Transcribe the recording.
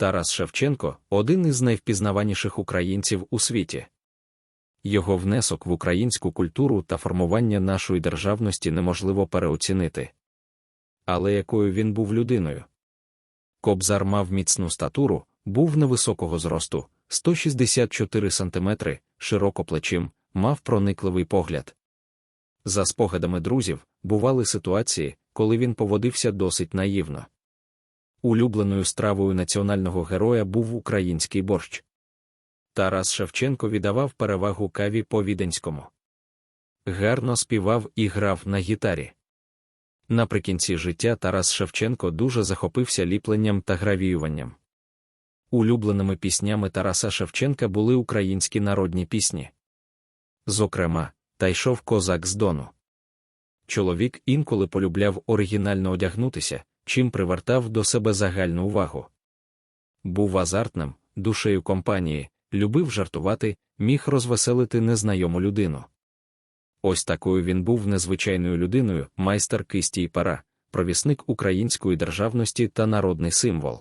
Тарас Шевченко один із найвпізнаваніших українців у світі. Його внесок в українську культуру та формування нашої державності неможливо переоцінити. Але якою він був людиною? Кобзар мав міцну статуру, був невисокого зросту, 164 см, широкоплечим, мав проникливий погляд. За спогадами друзів, бували ситуації, коли він поводився досить наївно. Улюбленою стравою національного героя був український борщ. Тарас Шевченко віддавав перевагу каві по віденському. Гарно співав і грав на гітарі. Наприкінці життя Тарас Шевченко дуже захопився ліпленням та гравіюванням. Улюбленими піснями Тараса Шевченка були українські народні пісні. Зокрема, та йшов козак з Дону. Чоловік інколи полюбляв оригінально одягнутися, чим привертав до себе загальну увагу. Був азартним, душею компанії, любив жартувати, міг розвеселити незнайому людину. Ось такою він був незвичайною людиною, майстер кисті і пара, провісник української державності та народний символ.